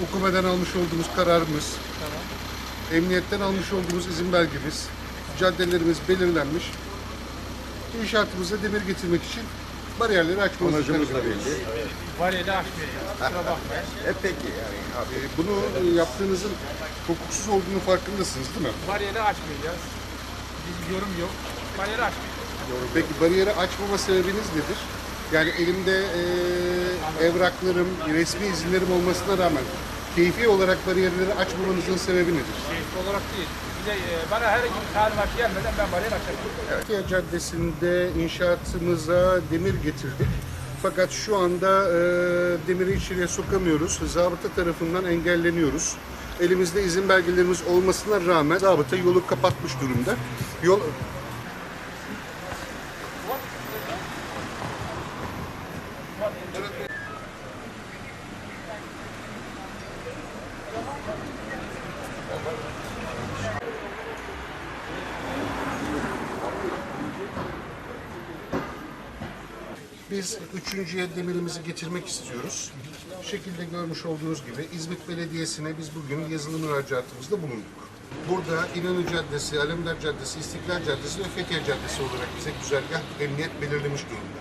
Hukumeden almış olduğumuz kararımız, emniyetten almış olduğumuz izin belgemiz, caddelerimiz belirlenmiş. İnşaatımıza demir getirmek için bariyerleri açmamız Amacımız da gerekiyor. belli. Bariyeri açmayacağız. Kusura bakmayın. E peki yani abi. Bunu e, yaptığınızın hukuksuz olduğunu farkındasınız değil mi? Bariyeri açmayacağız. Bizim yorum yok. Bariyeri açmayacağız. Peki bariyeri açmama sebebiniz nedir? Yani elimde e, evraklarım, resmi izinlerim olmasına rağmen keyfi olarak bariyerleri açmamanızın sebebi nedir? Keyifli olarak değil. E, bana herhangi bir talimat gelmeden ben bariyer açamam. Türkiye Caddesi'nde inşaatımıza demir getirdik. Fakat şu anda e, demiri içeriye sokamıyoruz. Zabıta tarafından engelleniyoruz. Elimizde izin belgelerimiz olmasına rağmen zabıta yolu kapatmış durumda. Yol Biz üçüncüye demirimizi getirmek istiyoruz. Bu şekilde görmüş olduğunuz gibi İzmit Belediyesi'ne biz bugün yazılı müracaatımızda bulunduk. Burada İnönü Caddesi, Alemdar Caddesi, İstiklal Caddesi ve Fethiye Caddesi olarak bize güzergah emniyet belirlemiş durumda.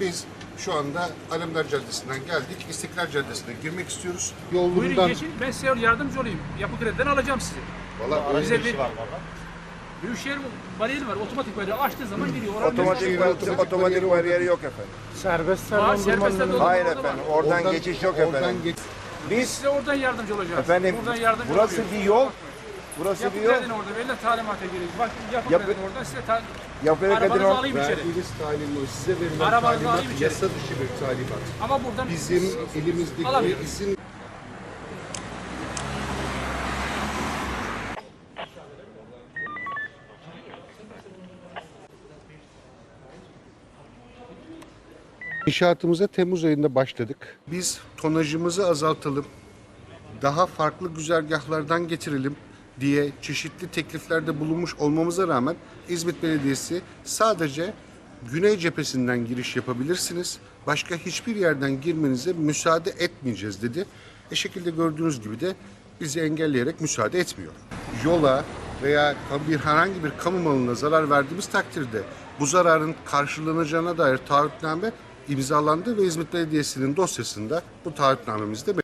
Biz şu anda Alemdar Caddesi'nden geldik. İstiklal Caddesi'ne girmek istiyoruz. Buyurun Yolundan... geçin. Ben size yardımcı olayım. Yapı krediden alacağım sizi. Valla Bize bir... Büyükşehir bariyeri var. Otomatik bariyeri açtığı zaman giriyor. Oranın Otomatik, bir- otomatik, otomatik bariyeri yok efendim. Serbest Var, serbest Hayır orada var. efendim. Oradan, geçiş yok oradan efendim. geç- Biz size oradan yardımcı olacağız. Efendim Buradan yardımcı burası olacağız. bir yol. Burası Yapı bir yol. kredinin orada verilen talimata giriyoruz. Bak yapı Yapı- kredinin oradan size ta... Yapı Arabanızı kadın alayım içeri. Verdiğiniz talimat, size verilen Arabanızı talimat yasa dışı bir talimat. Ama buradan Bizim elimizdeki izin İnşaatımıza Temmuz ayında başladık. Biz tonajımızı azaltalım, daha farklı güzergahlardan getirelim diye çeşitli tekliflerde bulunmuş olmamıza rağmen İzmit Belediyesi sadece güney cephesinden giriş yapabilirsiniz. Başka hiçbir yerden girmenize müsaade etmeyeceğiz dedi. E şekilde gördüğünüz gibi de bizi engelleyerek müsaade etmiyor. Yola veya bir herhangi bir kamu malına zarar verdiğimiz takdirde bu zararın karşılanacağına dair taahhütname imzalandı ve İzmit Belediyesi'nin dosyasında bu taahhütnamemizde